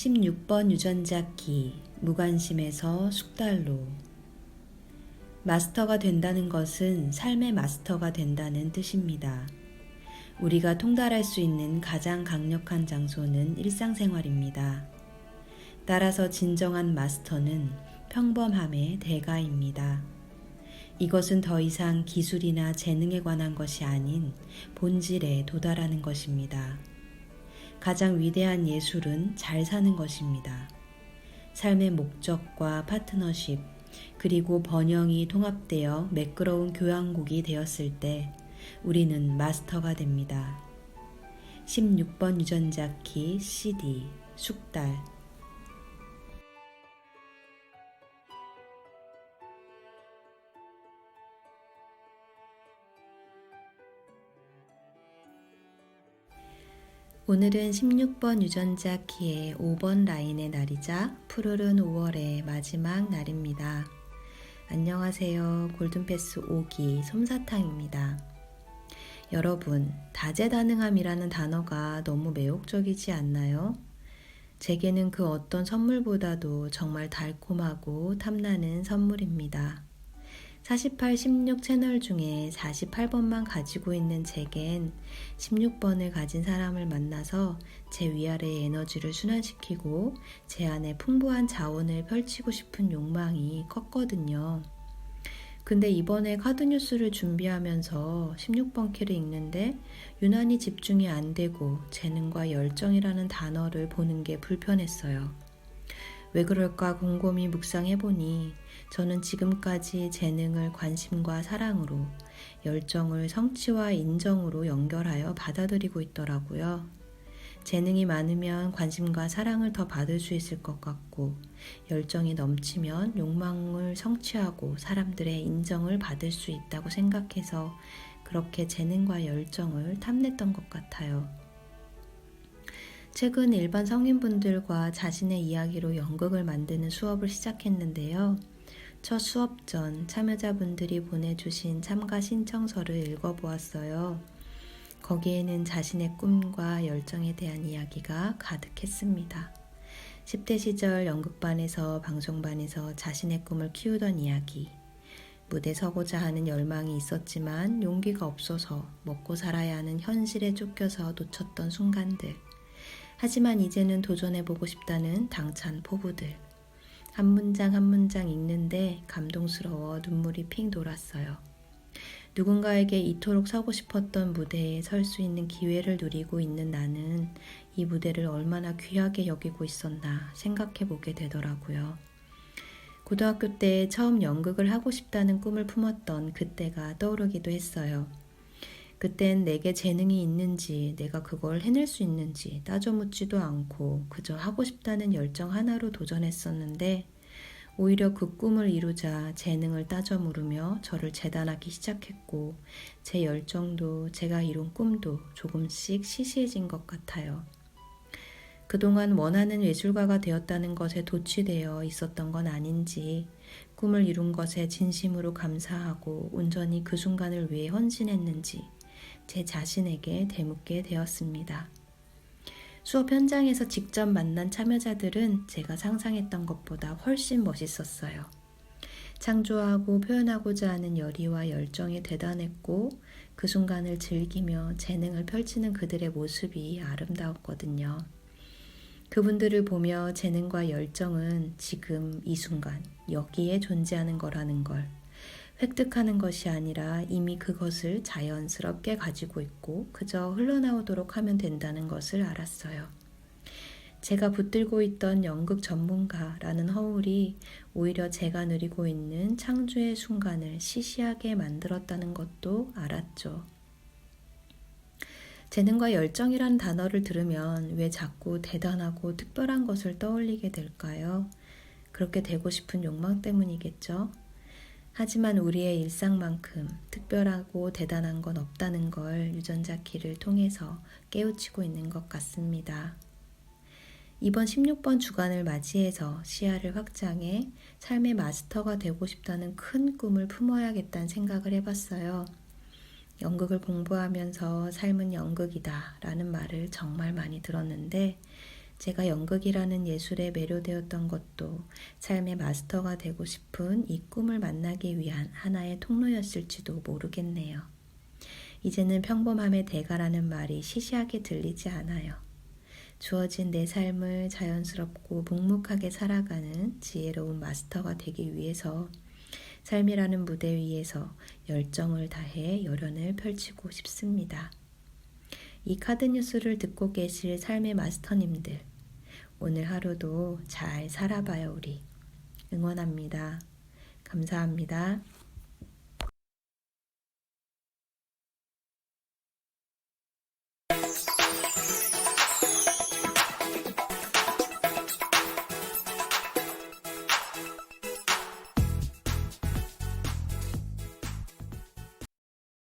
16번 유전자 키 무관심에서 숙달로 마스터가 된다는 것은 삶의 마스터가 된다는 뜻입니다. 우리가 통달할 수 있는 가장 강력한 장소는 일상생활입니다. 따라서 진정한 마스터는 평범함의 대가입니다. 이것은 더 이상 기술이나 재능에 관한 것이 아닌 본질에 도달하는 것입니다. 가장 위대한 예술은 잘 사는 것입니다. 삶의 목적과 파트너십, 그리고 번영이 통합되어 매끄러운 교향곡이 되었을 때 우리는 마스터가 됩니다. 16번 유전자 키 CD 숙달 오늘은 16번 유전자 키의 5번 라인의 날이자 푸르른 5월의 마지막 날입니다. 안녕하세요. 골든패스 5기 솜사탕입니다. 여러분, 다재다능함이라는 단어가 너무 매혹적이지 않나요? 제게는 그 어떤 선물보다도 정말 달콤하고 탐나는 선물입니다. 48, 16 채널 중에 48번만 가지고 있는 제겐 16번을 가진 사람을 만나서 제 위아래의 에너지를 순환시키고 제 안에 풍부한 자원을 펼치고 싶은 욕망이 컸거든요. 근데 이번에 카드 뉴스를 준비하면서 16번 키를 읽는데 유난히 집중이 안 되고 재능과 열정이라는 단어를 보는 게 불편했어요. 왜 그럴까 곰곰이 묵상해보니 저는 지금까지 재능을 관심과 사랑으로, 열정을 성취와 인정으로 연결하여 받아들이고 있더라고요. 재능이 많으면 관심과 사랑을 더 받을 수 있을 것 같고, 열정이 넘치면 욕망을 성취하고 사람들의 인정을 받을 수 있다고 생각해서 그렇게 재능과 열정을 탐냈던 것 같아요. 최근 일반 성인분들과 자신의 이야기로 연극을 만드는 수업을 시작했는데요. 첫 수업 전 참여자분들이 보내주신 참가 신청서를 읽어보았어요. 거기에는 자신의 꿈과 열정에 대한 이야기가 가득했습니다. 10대 시절 연극반에서 방송반에서 자신의 꿈을 키우던 이야기, 무대 서고자 하는 열망이 있었지만 용기가 없어서 먹고 살아야 하는 현실에 쫓겨서 놓쳤던 순간들, 하지만 이제는 도전해보고 싶다는 당찬 포부들. 한 문장 한 문장 읽는데 감동스러워 눈물이 핑 돌았어요. 누군가에게 이토록 서고 싶었던 무대에 설 수 있는 기회를 누리고 있는 나는 이 무대를 얼마나 귀하게 여기고 있었나 생각해 보게 되더라고요. 고등학교 때 처음 연극을 하고 싶다는 꿈을 품었던 그때가 떠오르기도 했어요. 그땐 내게 재능이 있는지 내가 그걸 해낼 수 있는지 따져 묻지도 않고 그저 하고 싶다는 열정 하나로 도전했었는데 오히려 그 꿈을 이루자 재능을 따져 물으며 저를 재단하기 시작했고 제 열정도 제가 이룬 꿈도 조금씩 시시해진 것 같아요. 그동안 원하는 예술가가 되었다는 것에 도취되어 있었던 건 아닌지 꿈을 이룬 것에 진심으로 감사하고 온전히 그 순간을 위해 헌신했는지 제 자신에게 되묻게 되었습니다. 수업 현장에서 직접 만난 참여자들은 제가 상상했던 것보다 훨씬 멋있었어요. 창조하고 표현하고자 하는 열의와 열정이 대단했고 그 순간을 즐기며 재능을 펼치는 그들의 모습이 아름다웠거든요. 그분들을 보며 재능과 열정은 지금 이 순간 여기에 존재하는 거라는 걸 획득하는 것이 아니라 이미 그것을 자연스럽게 가지고 있고 그저 흘러나오도록 하면 된다는 것을 알았어요. 제가 붙들고 있던 연극 전문가라는 허울이 오히려 제가 누리고 있는 창조의 순간을 시시하게 만들었다는 것도 알았죠. 재능과 열정이란 단어를 들으면 왜 자꾸 대단하고 특별한 것을 떠올리게 될까요? 그렇게 되고 싶은 욕망 때문이겠죠? 하지만 우리의 일상만큼 특별하고 대단한 건 없다는 걸 유전자 키를 통해서 깨우치고 있는 것 같습니다. 이번 16번 주간을 맞이해서 시야를 확장해 삶의 마스터가 되고 싶다는 큰 꿈을 품어야겠다는 생각을 해봤어요. 연극을 공부하면서 삶은 연극이다 라는 말을 정말 많이 들었는데 제가 연극이라는 예술에 매료되었던 것도 삶의 마스터가 되고 싶은 이 꿈을 만나기 위한 하나의 통로였을지도 모르겠네요. 이제는 평범함의 대가라는 말이 시시하게 들리지 않아요. 주어진 내 삶을 자연스럽고 묵묵하게 살아가는 지혜로운 마스터가 되기 위해서 삶이라는 무대 위에서 열정을 다해 열연을 펼치고 싶습니다. 이 카드 뉴스를 듣고 계실 삶의 마스터님들, 오늘 하루도 잘 살아봐요, 우리. 응원합니다. 감사합니다.